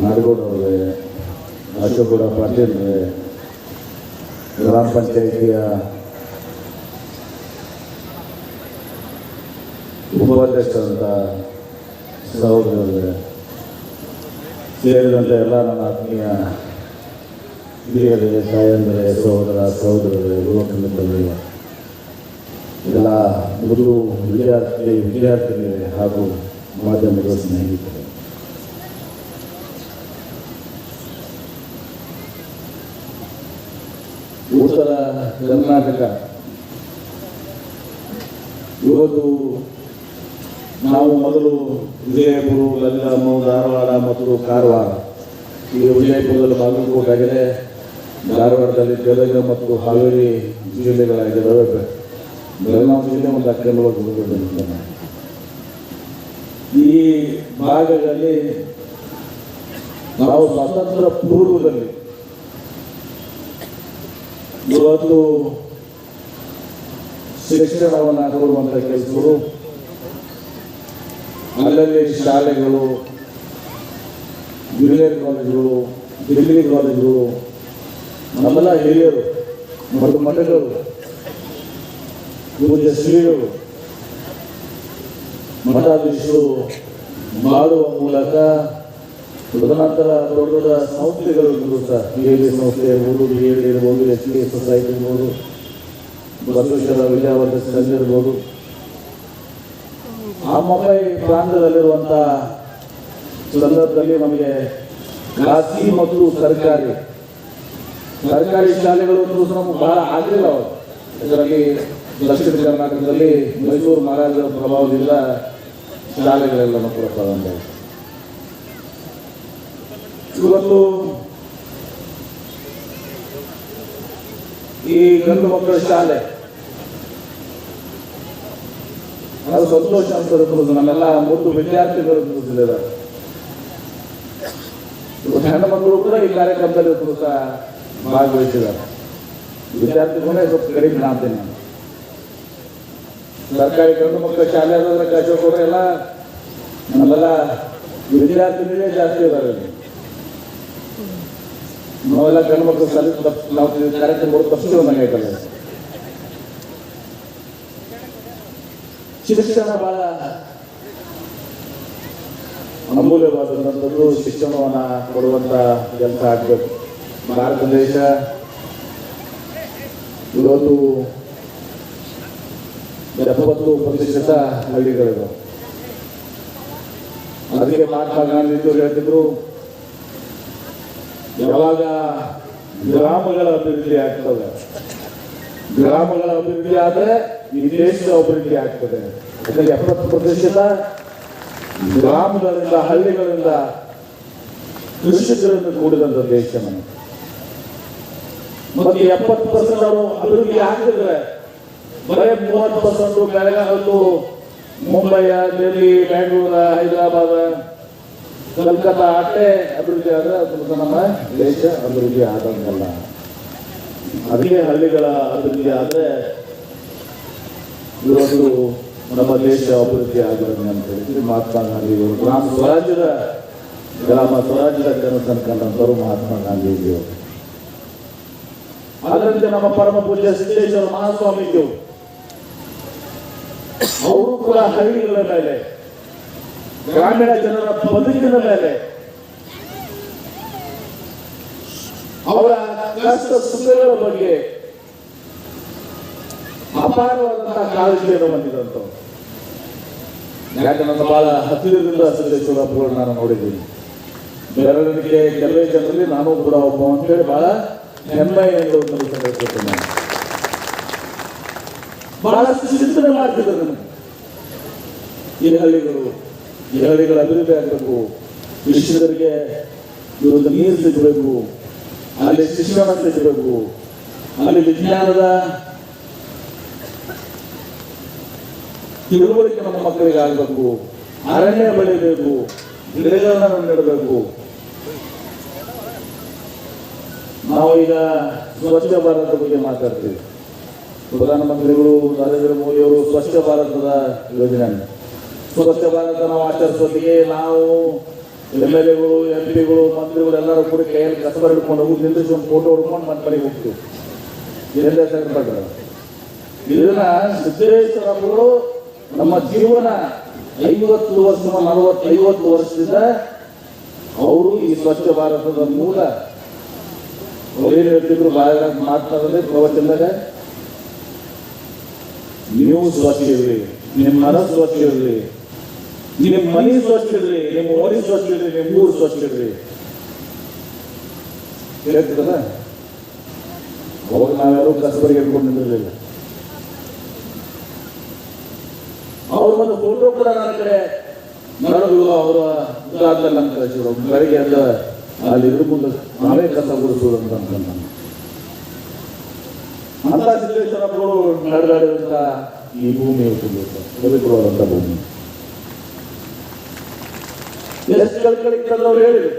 ನಾಡಗೌಡ ಅವರೇ ಅಶೋಕಗೌಡ ಪಾಟೀಲ್ ಗ್ರಾಮ ಪಂಚಾಯಿತಿಯ ಉಪಾಧ್ಯಕ್ಷರಂತ ಸಹೋದರರೇ ಸೇರಿದಂತೆ ಎಲ್ಲ ನನ್ನ ಆತ್ಮೀಯ ಹಿರಿಯರೇ ತಾಯಂದರೆ ಸಹೋದರ ಸಹೋದರರೇ ಯುವಕ ಮಿತ್ರರೇ ಎಲ್ಲ ಗುರು ವಿದ್ಯಾರ್ಥಿ ವಿದ್ಯಾರ್ಥಿನಿಯರೇ ಹಾಗೂ ಮಾಧ್ಯಮದ ಸ್ನೇಹಿತರೆ ಉತ್ತರ ಕರ್ನಾಟಕ. ಇವತ್ತು ನಾವು ಮೊದಲು ವಿಜಯಪುರ ಲಲಿತಾಮು ಧಾರವಾಡ ಮತ್ತು ಕಾರವಾರ. ಈಗ ವಿಜಯಪುರದಲ್ಲಿ ಬಾಗಲಕೋಟಾಗಿದೆ ಧಾರವಾಡದಲ್ಲಿ ಗದಗ ಮತ್ತು ಹಾವೇರಿ ಜಿಲ್ಲೆಗಳಾಗಿದ್ದಾವೆ ಬೆಳಗಾವಿ ಜಿಲ್ಲೆ ಒಂದು ಹೋಗಬೇಕು ಈ ಭಾಗದಲ್ಲಿ ನಾವು ಸ್ವಾತಂತ್ರ್ಯ ಪೂರ್ವದಲ್ಲಿ ಇವತ್ತು ಶಿಕ್ಷಣವನ್ನು ಕೊಡುವಂಥ ಕೆಲಸಗಳು. ಅಲ್ಲಲ್ಲಿ ಶಾಲೆಗಳು ಜೂನಿಯರ್ ಕಾಲೇಜುಗಳು ಡಿಗ್ರಿ ಕಾಲೇಜುಗಳು ನಮ್ಮೆಲ್ಲ ಹಿರಿಯರು, ಮತ್ತು ಮಠಗಳು ಪೂಜ್ಯ ಶ್ರೀಗಳು, ಮಠಾಧೀಶರು ಮಾಡುವ ಮೂಲಕ ತದನಂತರ ದೊಡ್ಡ ದೊಡ್ಡ ಸಂಸ್ಥೆಗಳು ಇರ್ಬೋದು ಸರ್. ಬಿ ಎಲ್ ಸಂಸ್ಥೆ ಇರ್ಬೋದು ಬಿ ಎಲ್ ಇರ್ಬೋದು ಎಸ್ ಡಿ ಸೊಸೈಟಿ ಇರ್ಬೋದು, ಬಸವೇಶ್ವರ ವಿದ್ಯಾವರ್ಧಕ ಸಂಘ ಇರ್ಬೋದು. ಆ ಮುಂಬೈ ಪ್ರಾಂತದಲ್ಲಿರುವಂಥ ಸಂದರ್ಭದಲ್ಲಿ ನಮಗೆ ಖಾಸಗಿ ಮತ್ತು ಸರ್ಕಾರಿ ಸರ್ಕಾರಿ ಶಾಲೆಗಳು ನಮಗೆ ಬಹಳ ಆಗಲಿಲ್ಲ ಅವರು. ಇದರಲ್ಲಿ ದಕ್ಷಿಣ ಕರ್ನಾಟಕದಲ್ಲಿ ಮೈಸೂರು ಮಹಾರಾಜರ ಪ್ರಭಾವದಿಂದ ಶಾಲೆಗಳೆಲ್ಲ ಮಕ್ಕಳು ಪ್ರಾರಂಭ. ಇವತ್ತು ಈ ಗಂಡು ಮಕ್ಕಳ ಶಾಲೆ. ಅದು ಸಂತೋಷ ಅನ್ಸೋದು ನಮ್ಮೆಲ್ಲ ಮೂರು ವಿದ್ಯಾರ್ಥಿಗಳು ಇದ್ದಾರೆ ಇವತ್ತು ಹೆಣ್ಣು ಮಕ್ಕಳು ಕೂಡ ಈ ಕಾರ್ಯಕ್ರಮದಲ್ಲಿ ಕೂಡ ಭಾಗವಹಿಸಿದ್ದಾರೆ. ವಿದ್ಯಾರ್ಥಿಗಳೇ ಸ್ವಲ್ಪ ಕಡಿಮೆ ಕಾಣ್ತೇನೆ ನಾನು ಸರ್ಕಾರಿ ಗಂಡು ಮಕ್ಕಳ ಶಾಲೆ ಅದಾದ್ರೆ ಕಚೇರಿ ಎಲ್ಲ ನಮ್ಮೆಲ್ಲ ವಿದ್ಯಾರ್ಥಿಗಳೇ ಜಾಸ್ತಿ ಇದ್ದಾರೆ ನಾವೆಲ್ಲ ಗಂಡು ಮಕ್ಕಳು ನಾವು ಕಾರ್ಯಕ್ರಮ ಕೊಡೋದು ತಪ್ಪಿಸಿ ನಂಗೆ ಆಯ್ತಲ್ಲ. ಶಿಕ್ಷಣ ಬಹಳ ಅಮೂಲ್ಯವಾದಂಥದ್ದು ಶಿಕ್ಷಣವನ್ನ ಕೊಡುವಂತ ಕೆಲಸ ಆಗಬೇಕು. ಭಾರತ ದೇಶ ಇವತ್ತು ಎಪ್ಪತ್ತು ಪ್ರತಿಶತ ಹಳ್ಳಿಗಳಿವೆ. ಅದಕ್ಕೆ ಮಹಾತ್ಮ ಗಾಂಧೀಜಿಯವರು ಹೇಳ್ತಿದ್ರು ಯಾವಾಗ ಗ್ರಾಮಗಳ ಅಭಿವೃದ್ಧಿ ಆಗ್ತದೆ? ಗ್ರಾಮಗಳ ಅಭಿವೃದ್ಧಿ ಆದರೆ ಈ ದೇಶದ ಅಭಿವೃದ್ಧಿ ಆಗ್ತದೆ. ಯಾಕಂದ್ರೆ ಎಪ್ಪತ್ತು ಪ್ರತಿಶತ ಗ್ರಾಮಗಳಿಂದ, ಹಳ್ಳಿಗಳಿಂದ ಕೃಷಿಕರನ್ನು ಕೂಡಿದಂತ ದೇಶ ನಮಗೆ ಮತ್ತೆ ಎಪ್ಪತ್ತು ಪರ್ಸೆಂಟ್ ಅವರು ಅಭಿವೃದ್ಧಿ ಆಗ್ತಿದ್ರೆ ಬರೇ ಮೂವತ್ತು ಪರ್ಸೆಂಟ್ ಬೆಳಗಾವಿ, ಮುಂಬೈ ಡೆಲ್ಲಿ ಬೆಂಗಳೂರ, ಹೈದರಾಬಾದ ಕಲ್ಕತ್ತಾ ಅಷ್ಟೇ ಅಭಿವೃದ್ಧಿ ಆದರೆ ಅದು ನಮ್ಮ ದೇಶ ಅಭಿವೃದ್ಧಿ ಆದಂಗಲ್ಲ. ಅದಕ್ಕೆ ಹಳ್ಳಿಗಳ ಅಭಿವೃದ್ಧಿ ಆದರೆ ಇವತ್ತು ನಮ್ಮ ದೇಶ ಅಭಿವೃದ್ಧಿ ಆಗಿರೋದು ಅಂತ ಹೇಳಿ ಮಹಾತ್ಮ ಗಾಂಧಿಯವರು ಗ್ರಾಮ ಸ್ವರಾಜ್ಯದ ಗ್ರಾಮ ಸ್ವರಾಜ್ಯದ ಕನಸು ಕಂಡಂತವರು ಮಹಾತ್ಮ ಗಾಂಧೀಜಿಯವರು ಅದರಂತೆ ನಮ್ಮ ಪರಮ ಪೂಜ್ಯ ಸಿದ್ದೇಶ್ವರ ಮಹಾಸ್ವಾಮೀಜಿಯವರು. ಅವರು ಕೂಡ ಹಳ್ಳಿಗಳ ಮೇಲೆ ಗ್ರಾಮೀಣ ಜನರ ಬದುಕಿನ ಮೇಲೆ ಅವರ ಕಷ್ಟ ಸುಖಗಳ ಬಗ್ಗೆ ಅಪಾರವಾದಂತಹ ಕಾಳಜಿಯನ್ನು ಹೊಂದಿದಂತ ಯಾಕೆ ನನ್ನ ಬಹಳ ಹತ್ತಿರದಿಂದ ಸಿದ್ದೇಶ್ವರ ನಾನು ನೋಡಿದ್ದೀನಿ. ಬೆರಳಿಗೆ ಕೆಲವೇ ಜನರಲ್ಲಿ ನಾನು ಕೂಡ ಒಬ್ಬ ಅಂತೇಳಿ ಬಹಳ ಒಂದು ಸಂಗತಿಯನ್ನು ನಾನು ಬಹಳಷ್ಟು ಚಿಂತನೆ ಮಾಡ್ತಿದ್ದಾರೆ ನನಗೆ ಈ ಹಳ್ಳಿಗಳು ಈ ಹಳ್ಳಿಗಳ ಅಭಿವೃದ್ಧಿ ಆಗಬೇಕು. ಕೃಷಿಕರಿಗೆ ಇವತ್ತು ನೀರು ಸಿಗಬೇಕು ಅಲ್ಲಿ ಶಿಕ್ಷಣ ಸಿಗಬೇಕು ಅಲ್ಲಿ ವಿಜ್ಞಾನದ ತಿಳುವಳಿಕೆ ನಮ್ಮ ಮಕ್ಕಳಿಗೆ ಆಗಬೇಕು. ಅರಣ್ಯ ಬೆಳಿಬೇಕು. ಗಿಡಗಳನ್ನು ನೆಡಬೇಕು. ನಾವು ಈಗ ಸ್ವಚ್ಛ ಭಾರತದ ಬಗ್ಗೆ ಮಾತಾಡ್ತೀವಿ. ಪ್ರಧಾನಮಂತ್ರಿಗಳು ನರೇಂದ್ರ ಮೋದಿಯವರು ಸ್ವಚ್ಛ ಭಾರತದ ಯೋಜನೆ. ಸ್ವಚ್ಛ ಭಾರತ ನಾವು ಆಚರಿಸೋದಿಗೆ ನಾವು ಎಂ ಎಲ್ ಎಗಳು ಎಂ ಪಿಗಳು ಮಂತ್ರಿಗಳು ಎಲ್ಲರೂ ಕೂಡ ಕೈಯಲ್ಲಿ ಕಸಬರ್ ಹಿಡ್ಕೊಂಡು ಹೋಗಿ ನಿಂದಿಸಿ ಒಂದು ಫೋಟೋ ಹೊಡ್ಕೊಂಡು ಮತ್ತೆ ಮನೆಗೆ ಹೋಗ್ತೀವಿ. ಇದೆಲ್ಲ ಸಂಕಟ ಇದನ್ನ ಅವರು ನಮ್ಮ ಜೀವನ ಐವತ್ತು ವರ್ಷ, ನಲವತ್ತೈವತ್ತು ವರ್ಷದಿಂದ ಅವರು ಈ ಸ್ವಚ್ಛ ಭಾರತದ ಮೂಲ. ಏನು ಹೇಳ್ತಿದ್ರು? ಬಾಯ ಮಾತಾಡದೆ ಪ್ರವಚನದಾಗ ನೀವು ಸ್ವಚ್ಛ ಇರಲಿ ನಿಮ್ಮ ಮನ ಸ್ವಚ್ಛ ಇರ್ರಿ. ನಿಮ್ಮ ಮನೆ ಸ್ವಚ್ಛ ಇಡ್ರಿ ನಿಮ್ಮ ಊರಿನ ಸ್ವಚ್ಛ ಇಡ್ರಿ ನಿಮ್ಮ ಊರು ಸ್ವಚ್ಛ ಇಡ್ರಿ ಹೇಳ್ತಿರಲ್ಲ? ಅವಾಗ ನಾವೆಲ್ಲರೂ ಕಸಬರಿಗೆ ಹಿಡ್ಕೊಂಡು ನಿಂದಿರಲಿಲ್ಲ ಅವ್ರ ಒಂದು ಫೋಟೋ ಕೂಡ ನನ್ನ ಕಡೆ ನನಗೂ ಅವರ ಇದಾದ್ಮೇಲೆ ನನ್ನ ಕಳಿಸಿದ್ರು ಬೆಳಗ್ಗೆ ಎಲ್ಲ ಅಲ್ಲಿ ಇದ್ರ ಮುಂದೆ ನಾವೇ ಕಸ ಗುಡಿಸೋದು ಅಂತ ಅನ್ಕೊಂಡ ಅಂತ ಸಿದ್ದೇಶ್ವರಪ್ಪಗಳು ನಡೆದಾಡಿದಂತ ಈ ಭೂಮಿ ಬದುಕಿರುವಂತ ಭೂಮಿ. ಎಷ್ಟು ಕಳ್ಕಳಿದ್ದಲ್ಲ ಅವ್ರು ಹೇಳಿದ್ರು.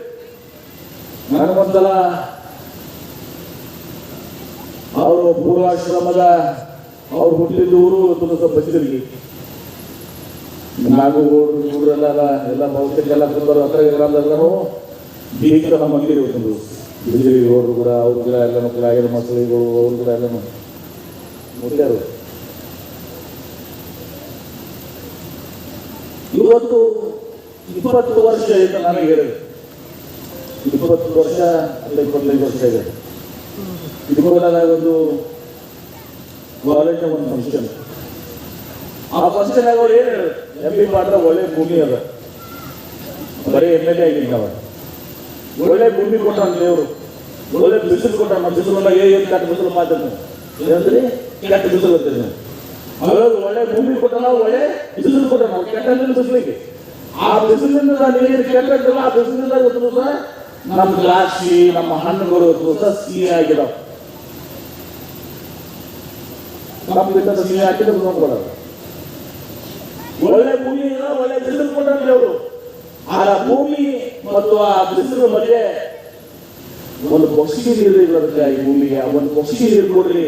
ನಾನು ಒಂದ್ಸಲ ಅವರು ಪೂರ್ವಾಶ್ರಮದ ಅವ್ರು ಹುಟ್ಟಿದ ಊರು ತುಂಬ ಬಚ್ಚರಿಗೆ ನಾಗಗೌಡರು ಊರೆಲ್ಲ ಎಲ್ಲ ಎಲ್ಲ ಕುಂದರು ಹತ್ರ ಎಲ್ಲರೂ ನಮ್ಮ ಮಂದಿರ ಒಂದು ಬಿಜೆಪಿ ಅವರು ಕೂಡ, ಅವ್ರ ಕೂಡ ಎಲ್ಲ ಕೂಡ ಆಗಿರೋ ಮಕ್ಕಳಿಗೂ ಅವ್ರ ಕೂಡ ಎಲ್ಲ ಮುಟ್ಟ್ಯಾರು ಇವತ್ತು ಇಪ್ಪತ್ತು ವರ್ಷ ಅಂತ ನನಗೆ ಹೇಳಿದೆ ಇಪ್ಪತ್ತು ವರ್ಷ ಅಲ್ಲ ಇಪ್ಪತ್ತೈದು ವರ್ಷ ಇದೆ. ಇದು ಕೂಡ ಒಂದು ಕಾಲೇಜಿನ ಒಂದು ಫಂಕ್ಷನ್ ಆ ಫಂಕ್ಷನ್ ಅವ್ರು ಏನು ಎಂ ಪಿ ಮಾಡಿದ್ರೆ ಒಳ್ಳೆ ಭೂಮಿ ಅದ. ಬರೀ ಎಂ ಎಲ್ ಎ ಆಗಿದ್ದ ಒಳ್ಳೆ ಭೂಮಿ ಕೊಟ್ಟಾನ ದೇವರು. ಒಳ್ಳೆ ಬಿಸಿಲು ಕೊಟ್ಟಾನ ಬಿಸಿಲು ಏ, ಏನು ಕಟ್ಟ ಬಿಸಿಲು ಮಾತಾಡ್ತಾನೆ ಏನಂದ್ರೆ? ಕೆಟ್ಟ ಬಿಸಿಲು ಅವಾಗ ಒಳ್ಳೆ ಭೂಮಿ ಕೊಟ್ಟಾನ ಒಳ್ಳೆ ಬಿಸಿಲು ಕೊಟ್ಟಾನ ಕೆಟ್ಟ ಬಿಸಿಲಿಗೆ. ಆ ಬಿಸಿಲಿಂದ ನೀರು ಕೆಟ್ಟ ಇದ್ದಲ್ಲ, ಆ ಬಿಸಿಲಿಂದ ಇವತ್ತು ದಿವಸ ನಮ್ಮ ದ್ರಾಕ್ಷಿ ನಮ್ಮ ಹಣ್ಣುಗಳು ಇವತ್ತು ದಿವಸ ಸಿಹಿ ಆಗಿದಾವ. ಬಿಟ್ಟದ ಸಿಹಿ ಹಾಕಿದ್ರೆ ನೋಡ್ಕೊಡೋದು ಒಳ್ಳೆ ಭೂಮಿ ಇಲ್ಲ ಒಳ್ಳೆ ಬಿಸಿಲು ಕೊಟ್ಟಂತೆ ಅವರು. ಆ ಭೂಮಿ ಮತ್ತು ಆ ಬಿಸಿಲು ಮಧ್ಯೆ ಒಂದು ಪಕ್ಷಿ ನೀರು ಇರೋದಕ್ಕೆ ಈ ಭೂಮಿಗೆ ಒಂದು ಪಕ್ಷಿ ನೀರು ಕೊಡ್ರಿ.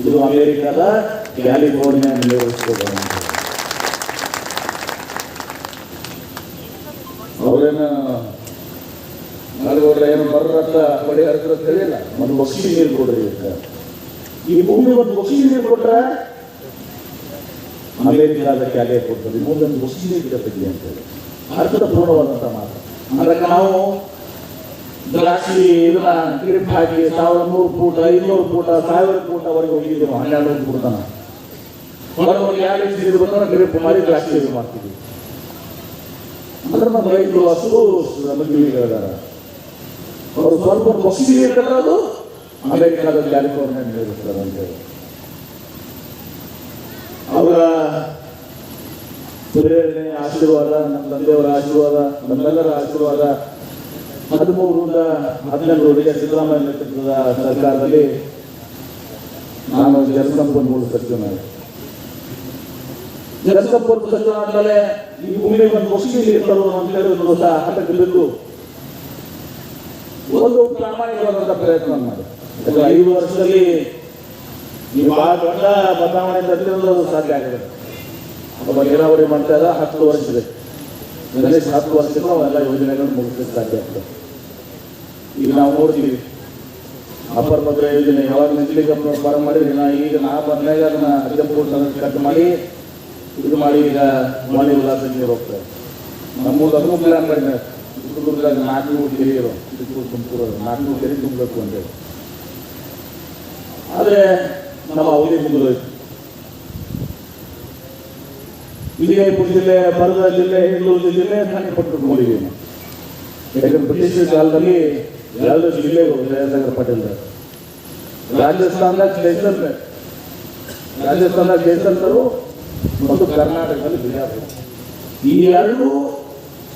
ಇದು ಅಮೆರಿಕದ ಕ್ಯಾಲಿಫೋರ್ನಿಯಾ ಅವರೇನು ನಾಡುಗೌಡ್ರ ಏನು ಬರ್ರತ್ತ ಬಡಿ ಹರಿದ್ರ ಅಂತ ಹೇಳಿಲ್ಲ ಒಂದು ಬಕ್ಷಿ ನೀರು ಕೊಡ್ರಿ ಈ ಭೂಮಿ ಒಂದು ಬಕ್ಷಿ ನೀರು ಕೊಟ್ರೆ ಅದಕ್ಕೆ ಕ್ಯಾಲೆ ಕೊಡ್ತದೆ. ಮುಂದೊಂದು ನೀರು ಇರತೈತಿ ಅಂತ ಅರ್ಥದ ಪೂರ್ಣವಾದಂಥ ಮಾತು ಅದಕ್ಕೆ ನಾವು ದ್ರಾಕ್ಷಿ ಇದನ್ನ ಕ್ರಿಪ್ ಹಾಕಿ ಸಾವಿರದ ನೂರು ಫೂಟ, ಐನೂರು ಫೂಟ, ಸಾವಿರ ಫೂಟವರೆಗೆ ಹೋಗಿದ್ದೀವಿ ಹನ್ನೆರಡು ಫೂಟ ತನಕ ಹೊರಗೆ ಎರಡು ಇದು ಬಂದ್ರೆ ಗ್ರಿಪ್ ಮಾಡಿ ದ್ರಾಕ್ಷಿ ಇದು ಮಾಡ್ತೀವಿ. ಅಂದ್ರೆ ನಮ್ಮ ರೈತರು ಹಸು ಶ್ರಮಜೀವಿಗಳಿದಾರ ಅವರು ಸ್ವಲ್ಪ ಪಕ್ಷಿ ಇರ್ತಾರೆ ಅದು ಅಮೇರಿಕಾದಲ್ಲಿ ಕ್ಯಾಲಿಫೋರ್ನಿಯಾ ನೀಡಿರ್ತಾರೆ ಅಂತೇಳಿ ಅವರ ಪ್ರೇರಣೆ ಆಶೀರ್ವಾದ ನಮ್ಮ ತಂದೆಯವರ ಆಶೀರ್ವಾದ ನಮ್ಮೆಲ್ಲರ ಆಶೀರ್ವಾದ ಹದಿಮೂರರಿಂದ ಹದಿನೆಂಟರವರೆಗೆ ಸಿದ್ದರಾಮಯ್ಯ ನೇತೃತ್ವದ ಸರ್ಕಾರದಲ್ಲಿ ನಾನು ಜಲಸಂಪನ್ಮೂಲ ಸಚಿವನಾಗಿ ಜಲಸಂಪನ್ಮೂಲ ಆದ್ಮೇಲೆ ಈ ಭೂಮಿ ಒಂದು ಮುಸ್ಲಿಂ ಇರ್ತಾರೋ ಅಂತ ಹೇಳಿ ಒಂದು ಹೊಸ ಹಠಕ್ಕೆ ಬಿದ್ದು ಒಂದು ಪ್ರಾಮಾಣಿಕವಾದಂಥ ಪ್ರಯತ್ನ ಮಾಡಿ ಯಾಕಂದ್ರೆ ಐದು ವರ್ಷದಲ್ಲಿ ಈ ಭಾಳ ದೊಡ್ಡ ಬದಲಾವಣೆ ತಂದಿರೋದು ಸಾಧ್ಯ ಆಗಿದೆ. ಒಬ್ಬ ನೀರಾವರಿ ಮಾಡ್ತಾ ಇದ್ದ ಹತ್ತು ವರ್ಷ ಇದೆ. ಗಣೇಶ್ ಹತ್ತು ವರ್ಷದಿಂದ ಅವೆಲ್ಲ ಯೋಜನೆಗಳನ್ನು ಮುಗಿಸ್ಲಿಕ್ಕೆ ಸಾಧ್ಯ ಆಗ್ತದೆ. ಈಗ ನಾವು ನೋಡ್ತೀವಿ. ಅಪರ ಭದ್ರ ಯೋಜನೆ ಯಾವಾಗ ನಿಂತಲಿಕ್ಕೆ ಬರ ಮಾಡಿದ್ರೆ ಈಗ ನಾ ಬಂದಾಗ ಅದನ್ನ ಹದಿನೆಂಟು ಕಟ್ ಮಾಡಿ ಇದು ಮಾಡಿ ಈಗ ಮಾಡಿ ಉಲ್ಲಾಸ ನೀರು ಹೋಗ್ತಾರೆ. ನಮ್ಮೂರು ಮಾಡಿದ್ದಾರೆ ಚಿತ್ರದುರ್ಗದಾಗ ನಾಲ್ಕುನೂರು ಕೆರೆ ಇರೋ ಚಿತ್ರದುರ್ಗ ತುಮಕೂರು ನಾಲ್ಕು ಕೆರೆ ತುಂಬಬೇಕು ಆದರೆ ನಮ್ಮ ಅವಧಿ ಮುಗಿದೋಯ್ತು ವಿಜಯಪುರ ಜಿಲ್ಲೆ ಬರದ ಜಿಲ್ಲೆ ಹಿಂದೂರು ಜಿಲ್ಲೆ ಹಾನಿ ಪಟ್ಟು ನೋಡಿದ್ದೀವಿ. ಯಾಕಂದ್ರೆ ಬ್ರಿಟಿಷ್ ಕಾಲದಲ್ಲಿ ಎರಡು ಜಿಲ್ಲೆಗಳು ಜಯಸಾಗರ ಪಾಟೀಲ್ ರಾಜಸ್ಥಾನದ ಜೈಸಲ್ಮೇರ್ ರಾಜಸ್ಥಾನದಾಗ ಜೈಸಲ್ಮೇರು ಮತ್ತು ಕರ್ನಾಟಕದಲ್ಲಿ ಬಿಜಾಪುರ ಈ ಎರಡು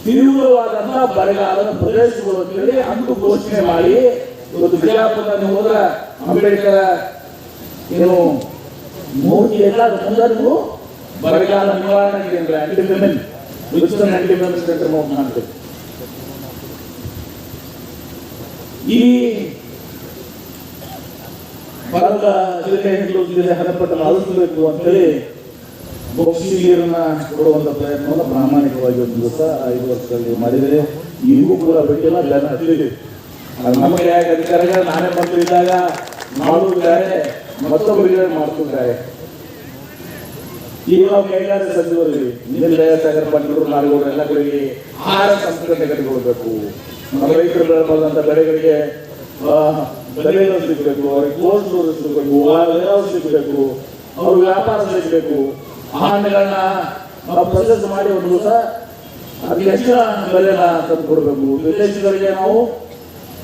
ತಿರುಗುವಾದಂತಹ ಬರಗಾಲದ ಪ್ರದೇಶಗಳು ಅಂತೇಳಿ ಅಂದು ಘೋಷಣೆ ಮಾಡಿ ಇವತ್ತು ಬಿಜಾಪುರದಲ್ಲಿ ಹೋದ್ರೆ ಅಂಬೇಡ್ಕರ್ ಏನು ಮೂರ್ತಿ ಎಲ್ಲ ಬಂದರೂ ಬರಗಾಲ ನಿವಾರಣೆ ಕೇಂದ್ರ anti women Wilson anti women center ಈ ಬರದ ಜಿಲ್ಲೆ ಜಿಲ್ಲೆ ಹಣಪಟ್ಟನ್ನು ಅಳಿಸಬೇಕು ಅಂತೇಳಿ ನೀರನ್ನ ಕೊಡುವಂತ ಪ್ರಯತ್ನವನ್ನು ಪ್ರಾಮಾಣಿಕವಾಗಿ ಒಂದು ದಿವಸ, ಐದು ವರ್ಷದಲ್ಲಿ ಮಾಡಿದರೆ ಈಗೂ ಕೂಡ ಬಿಟ್ಟಿಲ್ಲ ಜನ ನಮಗೆ ಯಾಕೆ ಅಧಿಕಾರಿಗಳು, ನಾನೇ ಬಂದಿದ್ದಾಗ ಇದ್ದಾಗ ಮಾಡುತ್ತಿದ್ದಾರೆ ಮತ್ತೊಬ್ಬರಿಗೆ ಮಾಡ್ತಿದ್ದಾರೆ. ಈಗ ನಾವು ಕೈಗಾರಿಕೆ ಸಚಿವರಿಗೆ ನಿನ್ನೆ ಸಾಗರ ಪಂಡಿತರು ನಾಲ್ವರು ಎಲ್ಲ ಕಡೆಗೆ ಆಹಾರ ಸಂಸ್ಕೃತಿ ಕಟ್ಟಿಕೊಳ್ಬೇಕು ನಮ್ಮ ರೈತರು ಬೆಳೆದಂತ ಬೆಳೆಗಳಿಗೆ ಬೆಲೆಗಳು ಸಿಗಬೇಕು, ಅವ್ರಿಗೆ ಕೋರ್ಸ್ ಸಿಗಬೇಕು ಸಿಗಬೇಕು ಅವ್ರ ವ್ಯಾಪಾರ ಸಿಗಬೇಕು. ಆ ಹಣ್ಣುಗಳನ್ನ ಪ್ರೊಸೆಸ್ ಮಾಡಿ ಒಂದು ದಿವಸ ಅದಕ್ಕೆ ಹೆಚ್ಚಿನ ಬೆಲೆನ ತಂದು ಕೊಡಬೇಕು? ವಿದೇಶಿಗಳಿಗೆ ನಾವು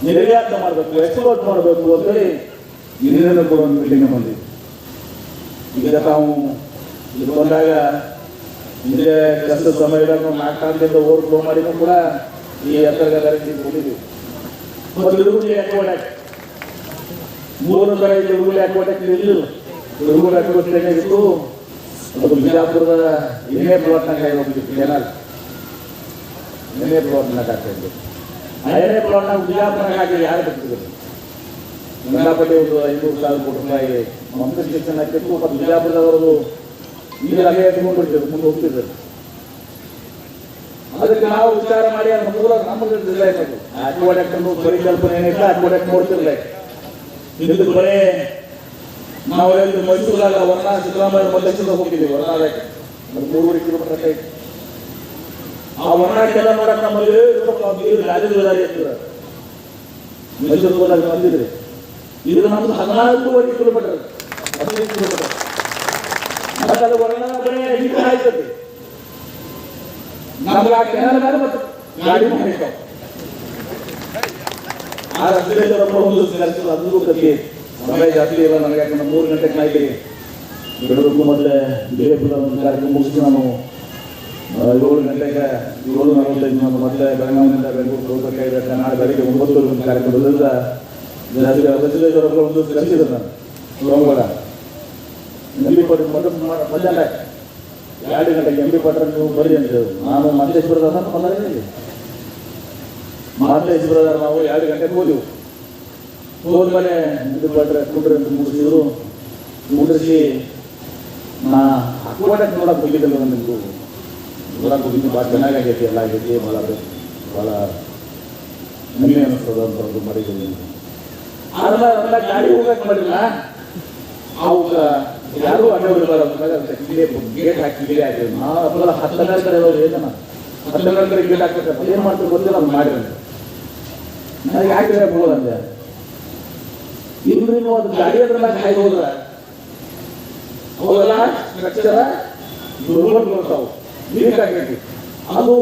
ನಿರ್ಯಾತ ಮಾಡಬೇಕು, ಎಕ್ಸ್ಪೋರ್ಟ್ ಮಾಡಬೇಕು ಅಂತೇಳಿ ಇನ್ನೇನು ಕೂಡ ಒಂದು ಮೀಟಿಂಗ್ ಬಂದಿದೆ. ಈಗ ನಾವು ಇಲ್ಲಿ ಬಂದಾಗ ಹಿಂದೆ ಕೆಲಸದ ಸಮಯದಾಗ ನಾವು ನಾಲ್ಕು ಕಾಲದಿಂದ ಓವರ್ ಫ್ಲೋ ಮಾಡಿನೂ ಕೂಡ ಈ ಎತ್ತರಗಾರರಿಗೆ ಹೋಗಿದ್ವಿ ಮತ್ತು ಇಳುವರಿ ಅಕ್ವಾಟಕ್ ಮೂರು ಇಲ್ಲಿ ಇಳುವರಿ ಅಕ್ವಾಟಕ್ ಇರಲಿಲ್ಲ. ಅಕ್ವಾಟಕ್ ಏನಾಗಿತ್ತು ಅದು ಬಿಜಾಪುರದ ಇನ್ನೇ ಪ್ಲಾಟ್ನಾಗ ಇರೋದು ಕೆನಾಲ್. ಇನ್ನೇ ಪ್ಲಾಟ್ನಾಗ ಆ ಎಣ್ಣೆ ಪ್ಲಾಟ್ನಾಗ ಬಿಜಾಪುರನಾಗ ಹಾಕಿ ಯಾರು ಬಿಟ್ಟಿದ್ರು ಗಂಗಾಪಟ್ಟಿ ಒಂದು ಐನೂರು ಸಾವಿರ ಕೋಟಿ ರೂಪಾಯಿ ಮಂತ್ರಿ ಶಿಕ್ಷಣ ಹಾಕಿತ್ತು ಮತ್ತು ಬಿಜಾಪುರದವರದು ಈಗ ಅಲ್ಲೇ ಎತ್ಕೊಂಡು ಬಿಡ್ತಿದ್ರು ಮುಂದೆ ಹೋಗ್ತಿದ್ರು. ಅದಕ್ಕೆ ನಾವು ವಿಚಾರ ಮಾಡಿ ಅದು ಅದು ಅಕ್ವಾಡಕ್ಟ್ ಅನ್ನೋ ಪರಿಕಲ್ಪನೆ ಏನಿಲ್ಲ ಅಕ್ವಾಡಕ್ಟ್ ನೋಡ್ತಿರ್ಲೇ ಇದಕ್ಕೆ ಬರೇ ನಾವು ಎಲ್ಲಿ ಮೈಸೂರಾಗ ವರ್ಣ ಸಿದ್ದರಾಮಯ್ಯ ಮಧ್ಯಕ್ಷದ ಹೋಗಿದ್ದೀವಿ ವರ್ಣಾದಕ್ಕೆ ಅದು ಮೂರುವರೆ ಕಿಲೋಮೀಟರ್ ಐತಿ. ಆ ವರ್ಣಕ್ಕೆಲ್ಲ ನೋಡಕ್ ನಮ್ಮಲ್ಲಿ ರಾಜೇಂದ್ರ ದಾರಿ ಇರ್ತಾರೆ ಮೈಸೂರು ಹೋದಾಗ ಬಂದಿದ್ರಿ. ಇದು ನಮ್ದು ಹದಿನಾಲ್ಕೂವರೆ ಕಿಲೋಮೀಟರ್. ಹದಿನೈದು ಕಿಲೋಮೀಟರ್. ವರ್ಣ ಹಾಯ್ತದೆ ನಮ್ಗೆ ಆ ಕೆನಲ್ ಮೇಲೆ ಮತ್ತೆ ಗಾಡಿ ಮಾಡಿರ್ತಾವ ಆ ರಸ್ತೆಯಲ್ಲಿ ಒಂದು ಅದು ಕತಿ ಸಮಯ ಜಾಸ್ತಿ ಇಲ್ಲ ನನಗೆ, ಯಾಕಂದ್ರೆ ಮೂರು ಗಂಟೆಗೆ ನಾಯ್ತು ಬೆಳಗ್ಗೆ ಮೊದಲೇ ಬೇರೆ ಒಂದು ಕಾರ್ಯಕ್ರಮ ಮುಗಿಸಿ ನಾನು ಏಳು ಗಂಟೆಗೆ, ಏಳು ನಲವತ್ತೈದು ನಾನು ಮತ್ತೆ ಬೆಳಗಾವಿಯಿಂದ ಬೆಂಗಳೂರು ಹೋಗಬೇಕಾಗಿದೆ ನಾಳೆ ಬೆಳಗ್ಗೆ ಒಂಬತ್ತು ಒಂದು ಕಾರ್ಯಕ್ರಮದಿಂದ ಬಸವೇಶ್ವರ ಒಂದು ಕರೆಸಿದ್ರು ನಾನು ಸೋಮವಾರ. ಎಂ ಬಿ ಪಾಟೀಲ್ ಮೊದಲು ಮಧ್ಯಾಹ್ನ ಎರಡು ಗಂಟೆಗೆ ಎಂ ಬಿ ಪಾಟೀಲ್ ನೀವು ಬರ್ರಿ ಅಂತ ಹೇಳಿದ್ರು. ನಾನು ಮಂತೇಶ್ವರದ ಬಂದಿದ್ದೀನಿ ಮಂತೇಶ್ವರದ ನಾವು ಎರಡು ಗಂಟೆಗೆ ಹೋದೆವು. ಹೋದ್ಮೇಲೆ ಇದು ಬಿ ಪಾಟ್ರೆ ಕುಂಡ್ರಿ ಅಂತ ಮುಗಿಸಿದ್ರು. ಮುಗಿಸಿ ನಾ ಅಕ್ವಾಟಕ್ಕೆ ನೋಡಕ್ಕೆ ಹೋಗಿದ್ದಲ್ಲ ನಿಮಗೂ ನೋಡಕ್ಕೆ ಹೋಗಿದ್ದು ಭಾಳ ಆಗೈತಿ, ಎಲ್ಲ ಆಗೈತಿ ಭಾಳ ಭಾಳ ಹೆಮ್ಮೆ ಅನಿಸ್ತದ ಅಂತ ಒಂದು ಮಾಡಿದ್ದೀನಿ ಆದ್ರೆ ಅದೆಲ್ಲ ಗಾಡಿ ಹೋಗಕ್ಕೆ ಮಾಡಿಲ್ಲ. ಅವಾಗ ಯಾರು ಅಡ್ಡೋಡಿಲ್ಲ ಗೇಟ್ ಹಾಕಿ ಗಿಡ ಹಾಕಿದ್ರು ನಾ ಅಪ್ಪಲ್ಲ ಹತ್ತನೇ ಕಡೆ ಇರೋದು ಏನ ಹತ್ತನೇ ಕಡೆ ಗೇಟ್ ಹಾಕ್ಬೇಕಂತ ಏನು ಮಾಡ್ತಾರೆ ಗೊತ್ತಿಲ್ಲ ಅದು ಮಾಡಿರಿ ನನಗೆ ಯಾಕೆ ಅಂದೆ ಇಲ್ರಿ ನೀವು ಅದು ಗಾಡಿ ಅದ್ರಲ್ಲ ಹಾಕಿ ಹೋದ್ರ ಅವೆಲ್ಲ ಸ್ಟ್ರಕ್ಚರ ದುರ್ಬಲ್ ಬರ್ತಾವು ವೀಕ್ ಆಗೈತಿ ಅದು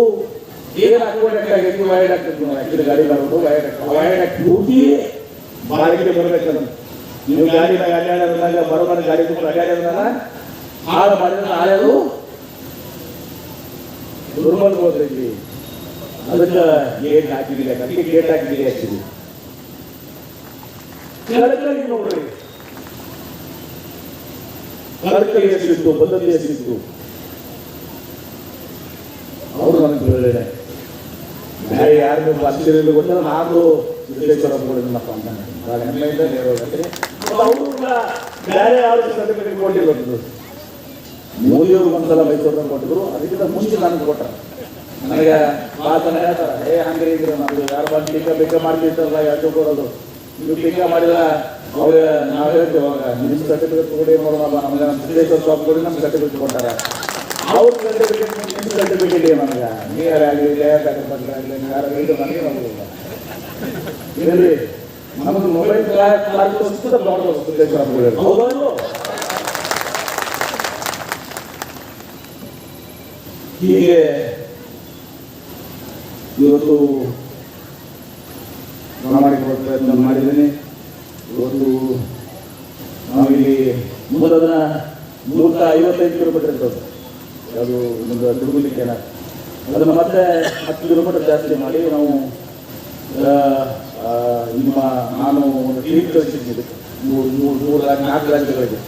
ಏನ್ ಅಕ್ವಾಡಕ್ಟ್ ಆಗೈತಿ ವೈಡ್ ಆಗ್ತೈತಿ ನಾವು ಆಕ್ಚುಲಿ ಗಾಡಿ ಬರೋದು ವೈಡ್ ಆಗ್ತದೆ ವೈಡ್ ಆಗಿ ಪೂರ್ತಿ ಬಾಳಿಕೆ ಬರ್ಬೇಕದ ನೀವು ಗಾಡಿ ಅಡ್ಡಾಡೋದ್ರಾಗ ಬರೋಬರ ಗಾಡಿ ಬಿಟ್ಟು ಅಡ್ಡಾಡೋದ್ರಾಗ ಹಾಳು ಮಾಡಿದ್ರೆ ನಾಳೆ ಅದು ದುರ್ಬಲ್ ಹೋದ್ರಿ ಅದಕ್ಕೆ ಗೇಟ್ ಹಾಕಿದಿಲ್ಲ ಅದಕ್ಕೆ ಗೇಟ್ ಹಾಕಿದಿರಿ ಹಾಕಿದ್ವಿ ಕೆಳಗಡೆ ನೋಡ್ರಿ. ಕಳಕಳಿ ಎಷ್ಟಿತ್ತು ಬದ್ಧತೆ ಎಷ್ಟಿತ್ತು ಅವರು ನನಗೆ ಹೇಳಿದೆ ಬೇರೆ ಯಾರು ನೀವು ಬರ್ತಿರಲಿಲ್ಲ ಗೊತ್ತಿಲ್ಲ ನಾನು ಸಿದ್ದೇಶ್ವರ ಕೊಡಿದ್ನಪ್ಪ ಅಂತ ಭಾಳ ಹೆಮ್ಮೆಯಿಂದ ನೇರವಾಗಿ ಅವರು ಬೇರೆ ಯಾರು ಸರ್ಟಿಫಿಕೇಟ್ ಕೊಟ್ಟಿಲ್ಲ ಮೋದಿಯವರು ಒಂದ್ಸಲ ಮೈಸೂರಿನ ಕೊಟ್ಟಿದ್ರು, ಅದಕ್ಕಿಂತ ಮುಂಚೆ ನನಗೆ ಕೊಟ್ಟರು ನನಗೆ ಮಾತನ್ನ ಹೇಳ್ತಾರೆ, ಏ ಹಂಗೆ ಇದ್ರೆ ನಮ್ದು ಯಾರು ಬಂದು ಟೀಕಾ ಬೇಕ ಮಾಡ್ತಿರ್ತಾರಲ್ಲ ಯಾಕೆ ಕೊಡೋದು ನೀವು ಟೀಕಾ ಮಾಡಿದ್ರ ಅವ್ರು ನಾವು ಹೇಳ್ತೇವೆ ಅವಾಗ ನಿಮ್ಮ ಸರ್ಟಿಫಿಕೇಟ್ ಕೊಡಿ ನೋಡೋಣ ನಮಗೆ ನಮ್ಮ ಸಿದ್ದೇಶ್ವರ ಸ್ವಾಮಿ ಕೊಡಿ ನಮ್ಗೆ ಸರ್ಟಿಫಿಕೇಟ್ ಕೊಟ್ಟಾರ ಅವ್ರ ಸರ್ಟಿಫಿಕೇಟ್ ನಿಮ್ಮ ಸರ್ಟಿಫಿಕೇಟ್ ಏನು ನನಗೆ ನೀರಾಗಲಿ ಲೇಖಕರಾಗಲಿ ಯಾರು ಇದು ನನಗೆ ನಮಗಿಲ್ಲ ಏನ್ರಿ ನಮಗೆ ಮೊಬೈಲ್ ಮಾಡ್ಕೊಂಡು ಮಾಡ್ಬೋದು ಸಿದ್ದೇಶ್ವರ ಸ್ವಾಮಿಗಳು. ಹೌದಾ ಇಲ್ವೋ? ಹೀಗೆ ಇವತ್ತು ಪ್ರಾಮಾಣಿಕ ಪ್ರಯತ್ನ ಮಾಡಿದ್ದೀನಿ. ಇವತ್ತು ನಾವಿಲ್ಲಿ ಮುಂದದನ್ನ ನೂರ ಐವತ್ತೈದು ಕಿಲೋಮೀಟರ್ ಇರ್ತದೆ. ಅದು ಒಂದು ದುಡುಗಲಿಕ್ಕೆ ಅದನ್ನು ಮತ್ತೆ ಹತ್ತು ಕಿಲೋಮೀಟರ್ ಜಾಸ್ತಿ ಮಾಡಿ ನಾವು ನಿಮ್ಮ ನಾನು ಒಂದು ಟೀಮ್ ಕಳಿಸಿದ್ದೀನಿ ಮೂರು ಮೂರು ಮೂರು ನಾಲ್ಕು ರಾಜ್ಯಗಳಿಗೆ.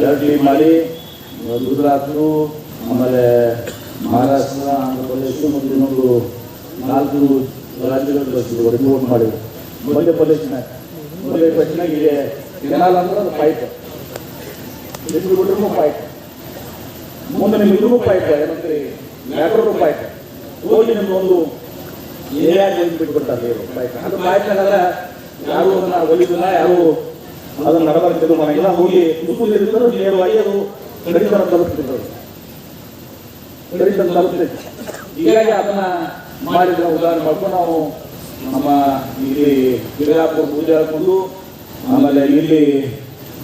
ಎರಡು ಟೀಮ್ ಮಾಡಿ ಗುಜರಾತು ಆಮೇಲೆ ಮಹಾರಾಷ್ಟ್ರ ಆಂಧ್ರ ಪ್ರದೇಶ ಮತ್ತು ಇನ್ನೊಂದು ನಾಲ್ಕು ರಾಜ್ಯಗಳು ಕಳಿಸಿದ್ರು ರಿಪೋರ್ಟ್ ಮಾಡಿ ಮಧ್ಯಪ್ರದೇಶನ ಮಧ್ಯಪ್ರದೇಶನಾಗ ಇದೆ ಕೆನಾಲ್ ಅಂದ್ರೆ ಅದು ಪೈಪ್ ಡಿಸ್ಟ್ರಿಬ್ಯೂಟರ್ನು ಪೈಪ್ ಮುಂದೆ ನಿಮ್ಗೆ ಇದೂ ಪೈಪ್ ಏನಂದ್ರೆ ಲ್ಯಾಟ್ರೂ ಪೈಪ್ ಹೋಗಿ ನಿಮ್ಗೆ ಒಂದು ಏರಿಯಾ ಬಿಟ್ಬಿಡ್ತಾರೆ ನೀರು ಪೈಪ್ ಅದು ಪೈಪ್ನಾಗ ಯಾರು ಅದನ್ನ ಒಲಿದಿಲ್ಲ ಯಾರು ಅದನ್ನ ನಡಬಾರ್ದು ಇದು ಮಾಡಂಗಿಲ್ಲ ಹೋಗಿ ನೀರಿದ್ರೆ ನೇರವಾಗಿ ಅದು ಕಡಿತರ ತಲುಪ್ತಿದ್ರು ಕಡಿತರ ತಲುಪ್ತೈತಿ ಹೀಗಾಗಿ ಅದನ್ನ ಮಾಡಿದ್ರೆ ಉದಾಹರಣೆ ಮಾಡ್ಕೊಂಡು ನಾವು ನಮ್ಮ ಇಲ್ಲಿ ಬಿಜಾಪುರ ಪೂಜೆ ಹಾಕೊಂಡು ಆಮೇಲೆ ಇಲ್ಲಿ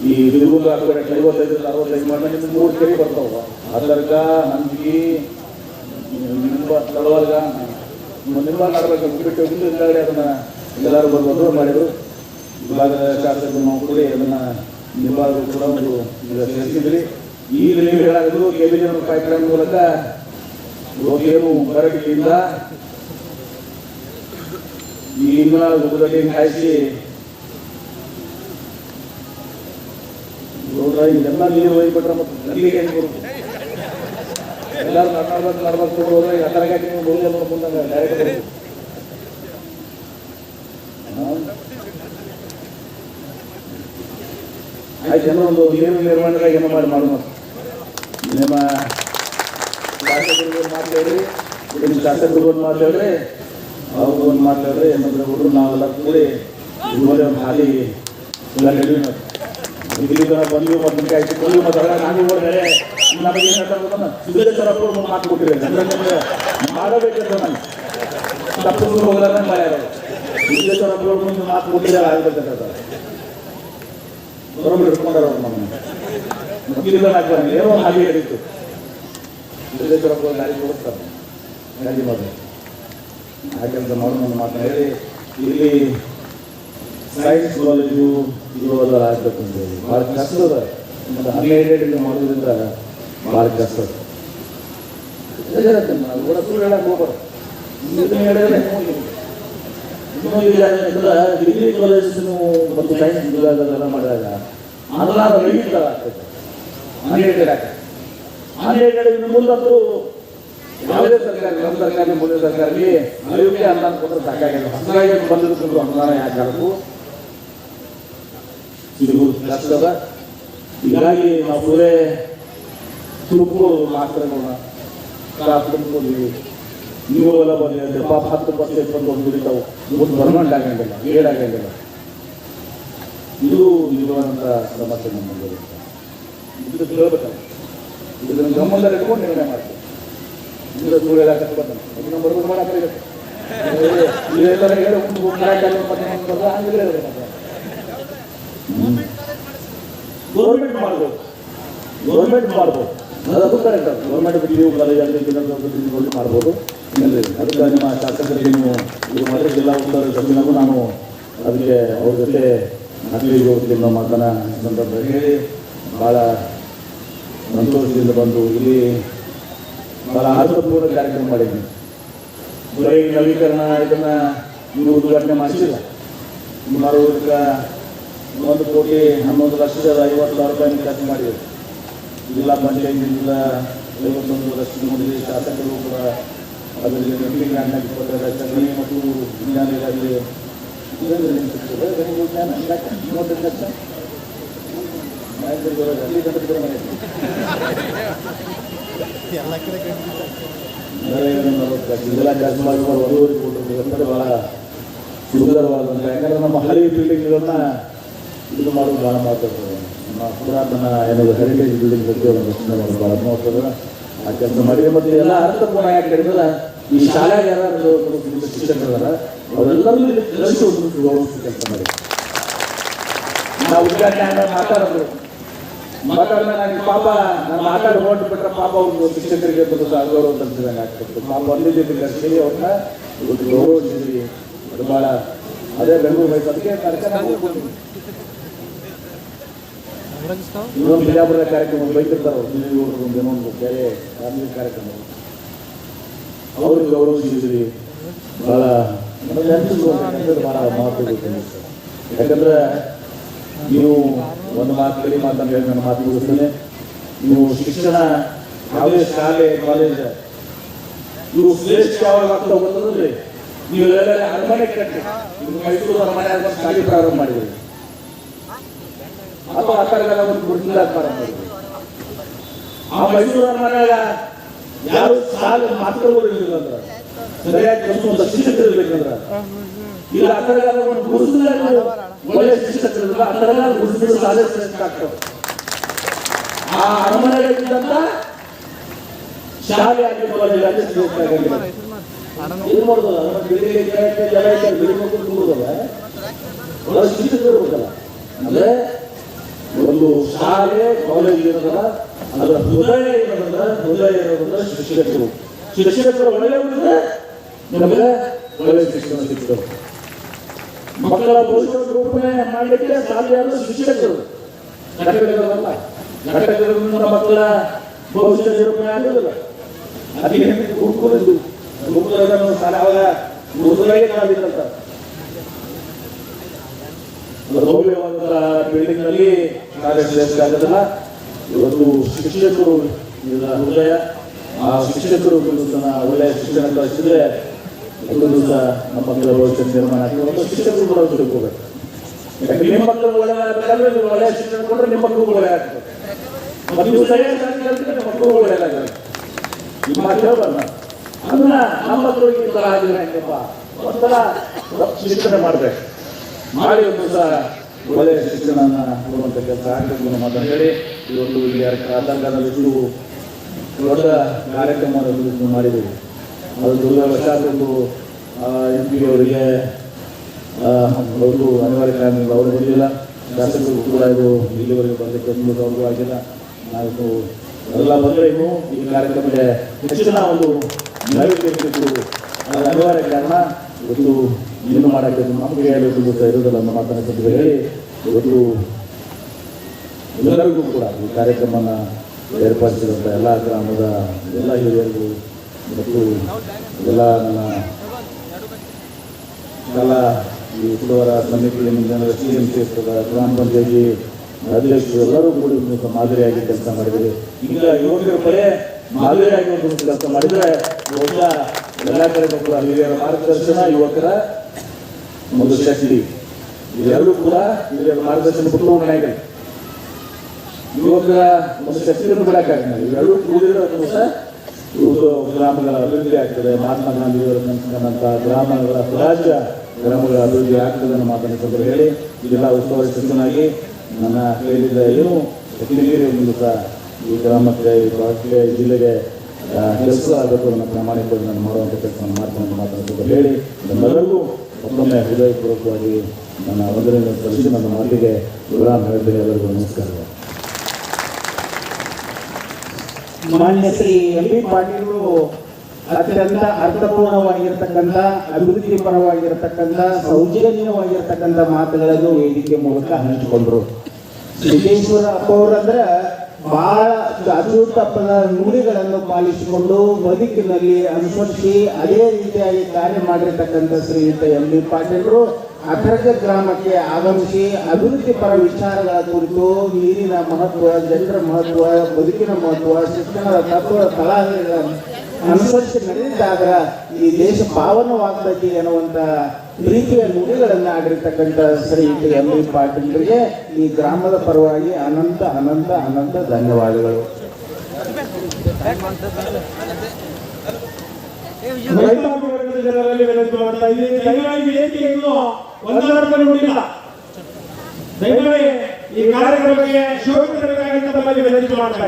ಈ ಬಿರುಗುಂಗ ಕಡೆ ಐವತ್ತೈದರಿಂದ ಅರವತ್ತೈದು ಮಾಡಿ ನಿಮ್ಗೆ ಮೂರು ಕಡೆ ಬರ್ತಾವ. ಅದರ್ಗ ನಂದಿಗಿ ನಿಮ್ಮ ತಳವರ್ಗ, ನಿಮ್ಮ ನಡಬೇಕು ಬಿಟ್ಟು ಹಿಂದುಗಡೆ ಅದನ್ನ ಎಲ್ಲರೂ ಬರ್ಬೋದು ಮಾಡಿದ್ರು. ವಿಭಾಗದ ಶಾಸಕರು ನಾವು ಕೂಡ ಅದನ್ನ ನಿಂಬಾದರು ಕೂಡ ಒಂದು ಸೇರಿಸಿದ್ರಿ. ಈಗ ನೀವು ಹೇಳಿದ್ರು ಕೆ ಬಿ ಜನ ಪೈಪ್ಲೈನ್ ಮೂಲಕ ಏನು ಬರಡಿಯಿಂದ ಇಂಧನ ಹಾಕಿ ಕಾಯಿಸಿ ನೋಡ್ರ, ಇದೆಲ್ಲ ನೀರು ಹೋಗ್ಬಿಟ್ರೆ ಮತ್ತೆ ಗಲ್ಲಿಗೆ ಹೆಂಗೆ ಬರುತ್ತೆ? ಎಲ್ಲರೂ ನಡ್ನಾಡ್ಬೇಕು ನಡ್ಬೇಕು ಹೋದ್ರೆ ಅದರಾಗ ನೀವು ಮುಂದೆ ನೋಡ್ಕೊಂಡಾಗ ಡೈರೆಕ್ಟ್ ಏನೋ ಒಂದು ನೀರು ನಿರ್ವಹಣೆದಾಗ ಏನೋ ಮಾಡಿ ಮಾಡೋಣ ನಿಮ್ಮ ಶಾಸಕರಿಗೆ ಒಂದು ಮಾತು ಹೇಳ್ರಿ ನಿಮ್ಮ ಶಾಸಕರು ಒಂದು ಮಾತಾಡ್ರೆ ಅವ್ರಿಗೆ ಒಂದು ಮಾತು ಹೇಳ್ರಿ ಏನಂದ್ರೆ ಹುಡುಗರು ನಾವೆಲ್ಲ ಕೂಡಿ ಒಂದು ಹಾಲಿ ಎಲ್ಲ ಇಲ್ಲಿ ಮತ್ತು ನಿಮ್ಗೆ ಆಯ್ತು ಮತ್ತು ಅದ್ರಾಗ ನಾನು ಬೇರೆ. ನಮಗೆ ಏನು ಅವ್ರು ಮಾತು ಕೊಟ್ಟಿರಿ ಅಂದ್ರೆ ಮಾಡಬೇಕಂತ ನಾನು. ತಪ್ಪಿಸ್ಕೊಂಡು ಹೋಗ್ಲಾರ ಮಾಡ್ಯಾರ ಸಿದ್ದೇಶ್ವರಪ್ಪ ಅವ್ರು. ಮುಂದೆ ಮಾತು ಕೊಟ್ಟಿದ್ದಾರೆ, ಆಗ್ಬೇಕಂತ ಬರೋಬ್ಬರಿ ಹಿಡ್ಕೊಂಡಾರ ಅವ್ರು ನಮ್ಮನ್ನ ಏನೋ ಹಾಗೆ ಹೇಳಿತ್ತು ಗಾಡಿ ಕೊಡಿಸ್ತಾರೆ ಗಾಡಿ ಮಾಡಿ ಯಾಕೆಂತ ಮಾಡೋಣ ಒಂದು ಮಾತನ್ನ ಹೇಳಿ ಇಲ್ಲಿ ಸೈನ್ಸ್ ಕಾಲೇಜು ಇದು ಎಲ್ಲ ಆಗ್ಬೇಕು ಅಂತ ಹೇಳಿ ಭಾಳ ಕಷ್ಟ ಅದ ಮತ್ತು ಅನ್ಎಡೆಡ್ ಮಾಡೋದ್ರಿಂದ ಭಾಳ ಕಷ್ಟ ಅದ ನಾವು ಕೂಡ ಸುಳ್ಳು ಹೇಳಕ್ಕೆ ಹೋಗ್ಬಾರ್ದು ಇದನ್ನ ಹೇಳಿದ್ರೆ ಇನ್ನೂ ಈಗ ಯಾಕಂದ್ರೆ ಡಿಗ್ರಿ ಕಾಲೇಜ್ ಮತ್ತು ಸೈನ್ಸ್ ವಿಭಾಗದೆಲ್ಲ ಮಾಡಿದಾಗ ಅನುದಾನ ರೈಟ್ ಆಗ್ತದೆ ಅನ್ಎಡೆಡ್ ಆಗ್ತದೆ ಅನ್ಎಡೆಡ್ ಇನ್ನು ಮುಂದಂತೂ ಯಾವುದೇ ಸರ್ಕಾರ ನಮ್ಮ ಸರ್ಕಾರ ಮುಂದೆ ಸರ್ಕಾರಕ್ಕೆ ಅಯೋಗ್ಯ ಅನುದಾನ ಕೊಟ್ಟರೆ ಸಾಕಾಗಿಲ್ಲ. ಹೊಸದಾಗಿ ಬಂದಿರ್ತಕ್ಕಂಥ ಅನುದಾನ ಯಾಕೆ ಹಾಕು ಇದು ಕಷ್ಟದ ಹೀಗಾಗಿ ನಾವು ಪೂರೇ ತುಮಕೂರು ತುಂಬಿಕೊಂಡಿವಿ ನೀವು ಎಲ್ಲ ಬಂದಿದೆ ಪಾಪ ಹತ್ತು ಪರ್ಸೆಂಟ್ ಬಂದು ಒಂದು ದುಡಿತಾವು ಒಂದು ಬರ್ಮಂಟ್ ಆಗಂಗಿಲ್ಲ, ಏಡ್ ಆಗಂಗಿಲ್ಲ. ಇದು ನಿಜವಾದಂಥ ಸಮಸ್ಯೆ ನಮ್ಮ ಇದು ಕೇಳಬೇಕಲ್ಲ ಇದನ್ನು ಗಮನದಲ್ಲಿ ಇಟ್ಕೊಂಡು ನಿರ್ಣಯ ಮಾಡ್ತೀವಿ. ಇದು. ಸುಳ್ಳು ಹೇಳಕ್ಕೆ ಬರ್ತಾನೆ ಅದನ್ನ ಬರ್ಬೋದು ಮಾಡಕ್ಕೆ ಗೌರ್ಮೆಂಟ್ ಮಾಡಬೇಕು ಗೌರ್ಮೆಂಟ್ ಮಾಡ್ಬೋದು. ಅದಕ್ಕೂ ಕರೆಕ್ಟ್ ಗೌರ್ಮೆಂಟ್ ಬಿಟ್ಟು ಕಾಲೇಜ್ ಅಲ್ಲಿ ಮಾಡ್ಬೋದು. ಅದಕ್ಕೆ ನಿಮ್ಮ ಶಾಸಕರಿಗೆ ನೀವು ಇದು ಜಿಲ್ಲಾ ಉಸ್ತುವಾರಿ ಸಚಿವನಾಗೂ ನಾನು ಅದಕ್ಕೆ ಅವ್ರ ಜೊತೆ ನಕಲಿ ಹೋಗ್ತೀನಿ ಮಾತನ್ನ ಈ ಸಂದರ್ಭದಲ್ಲಿ ಭಾಳ ಸಂತೋಷದಿಂದ ಬಂದು ಇಲ್ಲಿ ಭಾಳ ಅರ್ಥಪೂರ್ಣ ಕಾರ್ಯಕ್ರಮ ಮಾಡಿದ್ವಿ. ಬರೀ ನವೀಕರಣ ಇದನ್ನ ನೀವು ಉದ್ಘಾಟನೆ ಮಾಡಿಸಿಲ್ಲ. ಸುಮಾರು ಒಂದು ಕೋಟಿ ಹನ್ನೊಂದು ಲಕ್ಷದ ಐವತ್ತು ಸಾವಿರ ರೂಪಾಯಿ ಖರ್ಚು ಮಾಡಿದ್ರು ಜಿಲ್ಲಾ ಪಂಚಾಯತಿಯಿಂದ ಐವತ್ತೊಂದು ಲಕ್ಷ ನೋಡಿದ್ವಿ ಶಾಸಕರು ಕೂಡ ಅದರಲ್ಲಿ ಮೀಟಿಂಗ್ ಗ್ರಾಂಟ್ನಾಗ ಲಕ್ಷ ಗಣಿ ಮತ್ತು ವಿಜ್ಞಾನ ಇಲಾಖೆ ಮೂವತ್ತೈದು ಲಕ್ಷ ನಾಯಕರು ಇದೆಲ್ಲ ಖರ್ಚು ಮಾಡಿ ಸುಮಾರು ಒಂದೂವರೆ ಕೋಟಿ ಅಂದ್ರೆ ಸುಂದರವಾದಂಥ ಯಾಕಂದ್ರೆ ನಮ್ಮ ಹಳೆ ಬಿಲ್ಡಿಂಗ್ಗಳನ್ನ ಇದು ಮಾಡೋದು ಭಾಳ ಮಾತಾಡ್ತದೆ ನಮ್ಮ ಪುರಾತನ ಏನೋ ಹೆರಿಟೇಜ್ ಬಿಲ್ಡಿಂಗ್ ಬಗ್ಗೆ ಒಂದು ಭಾಳ ಮಹತ್ವದ ಆ ಕೆಲಸ ಮಾಡಿದೆ ಮತ್ತು ಎಲ್ಲ ಅರ್ಥಪೂರ್ಣ ಯಾಕೆ ಈ ಶಾಲೆಗೆ ಯಾರು ಶಿಕ್ಷಕರದಾರ ಅವರೆಲ್ಲರೂ ಇಲ್ಲಿ ಕಲಿಸಿ ಒಂದು ಕೆಲಸ ಮಾಡಿ ಮಾತಾಡೋದು ನನಗೆ ಪಾಪ, ನಾನು ಮಾತಾಡಿ ಹೊರಟು ಬಿಟ್ರೆ ಪಾಪ ಒಂದು ಶಿಕ್ಷಕರಿಗೆ ಒಂದು ಅಂತ ತಲುಪಿದಂಗೆ ಆಗ್ತಿತ್ತು ಪಾಪ ಒಂದಿದ್ದೀವಿ ಕರ್ಸಿ, ಅವ್ರನ್ನ ಒಂದು ಗೌರವಿಸಿದ್ರಿ ಅದು ಭಾಳ, ಅದೇ ಬೆಂಗಳೂರು ಹೋಯ್ತು ಅದಕ್ಕೆ. ಇನ್ನೊಂದು ಬಿಜಾಪುರದ ಕಾರ್ಯಕ್ರಮ ಬೈತಿರ್ತಾರೆ ಒಂದು ಏನೋ ಒಂದು ಬೇರೆ ಧಾರ್ಮಿಕ ಕಾರ್ಯಕ್ರಮ. ಅವ್ರಿಗೆ ಗೌರವಿಸಿದ್ರಿ ಭಾಳ ಭಾಳ ಮಹತ್ವ ಯಾಕಂದ್ರೆ ನೀವು ಒಂದು ಮಾತು ಕಡಿ ಮಾತನ್ನು ಹೇಳಿ ನನ್ನ ಮಾತು ಮುಗಿಸ್ತೇನೆ. ನೀವು ಶಿಕ್ಷಣ ಯಾವುದೇ ಶಾಲೆ, ಕಾಲೇಜ್ ಇವು ಶ್ರೇಷ್ಠ ಯಾವಾಗ ಆಗ್ತಾ ಹೋಗುತ್ತಂದ್ರೆ ನೀವು ಎಲ್ಲೆಲ್ಲ ಅರಮನೆ ಕಟ್ಟಿ. ಮೈಸೂರು ಅರಮನೆ ಆದ ಶಾಲೆ ಪ್ರಾರಂಭ ಮಾಡಿದ್ರಿ. ಅಥವಾ ಆ ಥರದೆಲ್ಲ ಒಂದು ಗುರುತಿಲ್ಲ ಪ್ರಾರಂಭ ಮಾಡಿದ್ರಿ? ಆ ಮೈಸೂರು ಅರಮನೆ ಯಾರು ಶಾಲೆ ಮಾತುಗಳು ಇರಲಿಲ್ಲ ಅಂದ್ರೆ. ಸರಿಯಾಗಿ ಕಲಿಸುವಂತ ಶಿಕ್ಷಕರು ಇರ್ಬೇಕಂದ್ರ. ಈಗ ಆ ಕಡೆಗಾರ ಒಂದು ಗುರುಸಿನಲ್ಲಿ ಒಳ್ಳೆ ಶಿಕ್ಷಕರಿಲ್ಲ ಆ ಕಡೆಗಾರ ಗುರುಸಿನ ಸಾಧಿಸಬೇಕಾಗ್ತದೆ ಆ ಅರಮನೆಗಳಿದ್ದಂತ ಶಾಲೆ ಆಗಿರ್ಬೋದು ಇದು ಮಾಡೋದಲ್ಲ ಕೆಳಕ್ಕೆ ಜನ ಬಿಲ್ಡಿಂಗ್ ಮಕ್ಕಳು ಕೂರೋದಲ್ಲ. ಒಳ್ಳೆ ಶಿಕ್ಷಕರು ಇರ್ಬೇಕಲ್ಲ ಅಂದ್ರೆ ಒಂದು ಶಾಲೆ ಕಾಲೇಜ್ ಇರೋದಲ್ಲ ಅದರ ಹೃದಯ ಇರೋದಂದ್ರೆ ಹೃದಯ ಇರೋದಂದ್ರೆ ಶಿಕ್ಷಕರು. ಶಿಕ್ಷಕರು ಒಳ್ಳೆಯವರಿದ್ರೆ ನಮಗೆ ಒಳ್ಳೆಯ ಶಿಕ್ಷಣ ಮಕ್ಕಳ ಭವಿಷ್ಯ ರೂಪಣೆ ಮಾಡಲಿಕ್ಕೆ ಸಾಧ್ಯ ಶಿಕ್ಷಕರು. ಘಟಕಗಳಲ್ಲ. ಮಕ್ಕಳ ಭವಿಷ್ಯ ನಿರೂಪಣೆ ಆಗೋದಿಲ್ಲ ಬಿಲ್ಡಿಂಗ್ನಲ್ಲಿ ಇವತ್ತು ಶಿಕ್ಷಕರು ಹೃದಯ, ಆ ಶಿಕ್ಷಕರು ಒಳ್ಳೆಯ ಶಿಕ್ಷಣ ಕಲಿಸಿದ್ರೆ ಒಂದು ಸಹ ನಮ್ಮ ಮಕ್ಕಳ ನಿರ್ಮಾಣ ಆಗ್ತದೆ. ಒಂದು ಶಿಕ್ಷಕರು ಕೂಡ ತಿಳ್ಕೋಬೇಕು ಯಾಕಂದ್ರೆ ನಿಮ್ಮ ಮಕ್ಕಳು ನೀವು ಒಳ್ಳೆಯ ಶಿಕ್ಷಣ ಕೊಟ್ಟರೆ ನಿಮ್ಮ ಮಕ್ಕಳು ಒಳ್ಳೆ ಆಗ್ತದೆ ಮತ್ತು ನೀವು ಸರಿಯಾಗಿ ನಿಮ್ಮ ಮಕ್ಕಳು ಒಳ್ಳೆಯದಾಗಲ್ಲ ನಿಮ್ಮ ಮಾತು ಹೇಳ್ಬಾರ್ದು. ಅದನ್ನ ನಮ್ಮ ಮಕ್ಕಳಿಗೆ ಈ ಥರ ಆಗಿದ್ರೆ ಹೆಂಗಪ್ಪ ಒಂಥರ ಶಿಕ್ಷಣ ಮಾಡಬೇಕು. ಮಾಡಿ ಒಂದು ಸಹ ಒಳ್ಳೆಯ ಶಿಕ್ಷಣ ಕೊಡುವಂಥ ಕೆಲಸ ಆಗಬೇಕು ಇವತ್ತು ಇಲ್ಲಿ ರಾಜಾಂಗದಲ್ಲಿ ಇಷ್ಟು ದೊಡ್ಡ ಕಾರ್ಯಕ್ರಮವನ್ನು ಮಾಡಿದ್ದೀವಿ. ಅದು ದುರ್ಗಾವಶಾತ್ ಒಂದು ಎಂ ಪಿ ಅವರಿಗೆ ಒಂದು ಅನಿವಾರ್ಯ ಕಾರಣಗಳು ಅವರು ಬರಲಿಲ್ಲ ಶಾಸಕರು ಕೂಡ ಇದು ಇಲ್ಲಿವರೆಗೆ ಬರಲಿಕ್ಕೆ ಅನುಮತಿ ಅವ್ರಿಗೂ ಆಗಿಲ್ಲ. ನಾವು ಎಲ್ಲ ಬಂದರೆ ಈ ಕಾರ್ಯಕ್ರಮಕ್ಕೆ ಹೆಚ್ಚಿನ ಒಂದು ನೈವೇದ್ಯ ಕೊಡುವುದು ಅದು ಅನಿವಾರ್ಯ ಕಾರಣ. ಇವತ್ತು ಏನು ಮಾಡೋಕ್ಕೆ ನಮಗೆ ಹೇಳಬೇಕು ಅಂತ ಇರೋದಿಲ್ಲ ನಮ್ಮ ಮಾತನ್ನು ಸಂದರ್ಭ ಹೇಳಿ, ಇವತ್ತು ಎಲ್ಲರಿಗೂ ಕೂಡ ಈ ಕಾರ್ಯಕ್ರಮನ ಏರ್ಪಡಿಸಿದಂಥ ಎಲ್ಲ ಗ್ರಾಮದ ಎಲ್ಲ ಹಿರಿಯರಿಗೂ ಮತ್ತು ಎಲ್ಲ ನನ್ನ ಎಲ್ಲ ಈ ಕುಡವರ ಸಮಿತಿಯ ಸಿ ಎಂ ಕ್ಷೇತ್ರದ ಗ್ರಾಮ ಪಂಚಾಯತಿ ಅಧ್ಯಕ್ಷರು ಎಲ್ಲರೂ ಕೂಡ ಮಾದರಿಯಾಗಿ ಕೆಲಸ ಮಾಡಿದರೆ ಈಗ ಯುವಕರು ಪಡೆ ಮಾದರಿಯಾಗಿ ಒಂದು ಕೆಲಸ ಮಾಡಿದರೆ ಬಹುಶಃ ಎಲ್ಲ ಕಡೆ ಕೂಡ ಹಿರಿಯರ ಮಾರ್ಗದರ್ಶನ ಯುವಕರ ಒಂದು ಶಕ್ತಿ. ಇದೆಲ್ಲರೂ ಕೂಡ ಹಿರಿಯರ ಮಾರ್ಗದರ್ಶನ ಹೋಗಣೆ ಯುವಕರ ಒಂದು ಶಕ್ತಿಯನ್ನು ಬಿಡಕ್ಕಾಗಲ್ಲ. ಇವೆಲ್ಲರೂ ಕೂಡಿದ್ರೆ ಕೂಡ ದಿವಸ ಇವತ್ತು ಗ್ರಾಮಗಳ ಅಭಿವೃದ್ಧಿ ಆಗ್ತದೆ. ಮಹಾತ್ಮ ಗಾಂಧಿಯವರು ಅವರ ನಂತರ ಗ್ರಾಮಗಳ ಸ್ವರಾಜ್ಯ ಗ್ರಾಮಗಳ ಅಭಿವೃದ್ಧಿ ಆಗ್ತದೆ ಅನ್ನೋ ಮಾತನ್ನು ಸಂದರ್ಭ ಹೇಳಿ ಜಿಲ್ಲಾ ಉಸ್ತುವಾರಿ ಸಚಿವನಾಗಿ ನನ್ನ ಹೇಳಿದ ಏನು ಹೆಚ್ಚಿನಗಿರಿ ಮೂಲಕ ಈ ಗ್ರಾಮಕ್ಕೆ ರಾಜ್ಯ ಜಿಲ್ಲೆಗೆ ಕೆಲಸ ಆಗಬೇಕು ನನ್ನ ಪ್ರಾಮಾಣಿಕವಾಗಿ ನಾನು ಮಾಡುವಂಥ ಕೆಲಸ ಮಾತನ್ನು ಸ್ವಲ್ಪ ಹೇಳಿ, ನಮ್ಮೆಲ್ಲರಿಗೂ ಮತ್ತೊಮ್ಮೆ ಹೃದಯಪೂರ್ವಕವಾಗಿ ನನ್ನ ಒಂದನೇ ಸಲ್ಲಿಸಿ, ನನ್ನ ಮಾತಿಗೆ ವಿರಾಮ ಹೇಳಿದರೆ ಎಲ್ಲರಿಗೂ ನಮಸ್ಕಾರಗಳು ಮಾನ್ಯ ಶ್ರೀ ಎಂ ಬಿ ಪಾಟೀಲರು ಅತ್ಯಂತ ಅರ್ಥಪೂರ್ಣವಾಗಿರ್ತಕ್ಕಂಥ, ಅಭಿವೃದ್ಧಿ ಪರವಾಗಿರ್ತಕ್ಕಂಥ, ಸೌಜನ್ಯವಾಗಿರ್ತಕ್ಕಂಥ ಮಾತುಗಳನ್ನು ವೇದಿಕೆ ಮೂಲಕ ಹಂಚಿಕೊಂಡ್ರು. ಸಿದ್ದೇಶ್ವರ ಅಪ್ಪ ಅವರಂದ್ರೆ ಬಹಳ ಅಚೂತಪ್ಪದ ನುಡಿಗಳನ್ನು ಪಾಲಿಸಿಕೊಂಡು ಬದುಕಿನಲ್ಲಿ ಅನುಸರಿಸಿ ಅದೇ ರೀತಿಯಾಗಿ ಕಾರ್ಯ ಮಾಡಿರ್ತಕ್ಕಂಥ ಶ್ರೀಯುತ ಎಂ ಬಿ ಪಾಟೀಲರು ಅಥರ್ಗ ಗ್ರಾಮಕ್ಕೆ ಆಗಮಿಸಿ ಅಭಿವೃದ್ಧಿ ಪರ ವಿಚಾರಗಳ ಕುರಿತು ನೀರಿನ ಮಹತ್ವ ಜನರ ಮಹತ್ವ, ಬದುಕಿನ ಮಹತ್ವ, ಶಿಕ್ಷಣದ ತತ್ವದ ತಳಹದಿಗಳನ್ನು ಅನುಸರಿಸಿ ನಡೆದಿದ್ದಾಗ ಈ ದೇಶ ಪಾವನವಾಗ್ತೈತಿ ಅನ್ನುವಂತ ಪ್ರೀತಿಯ ನುಡಿಗಳನ್ನು ಆಡಿರ್ತಕ್ಕಂಥ ಶ್ರೀ ಎಂ ಪಾಟೀಲ್ರಿಗೆ ಈ ಗ್ರಾಮದ ಪರವಾಗಿ ಅನಂತ ಅನಂತ ಅನಂತ ಧನ್ಯವಾದಗಳು. ಜನರಲ್ಲಿ ಮಾಡ್ತಾ ಇದ್ದೀನಿ. ದಯವಾಗಿ ಈ ಮಾಡ್ತಾ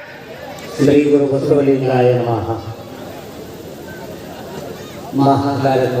ಶ್ರೀ ಗುರು ಬಸವಲಿಂಗಾಯ ನಮಃ ಮಹಾಕಾರ್ಯಕ್ರಮ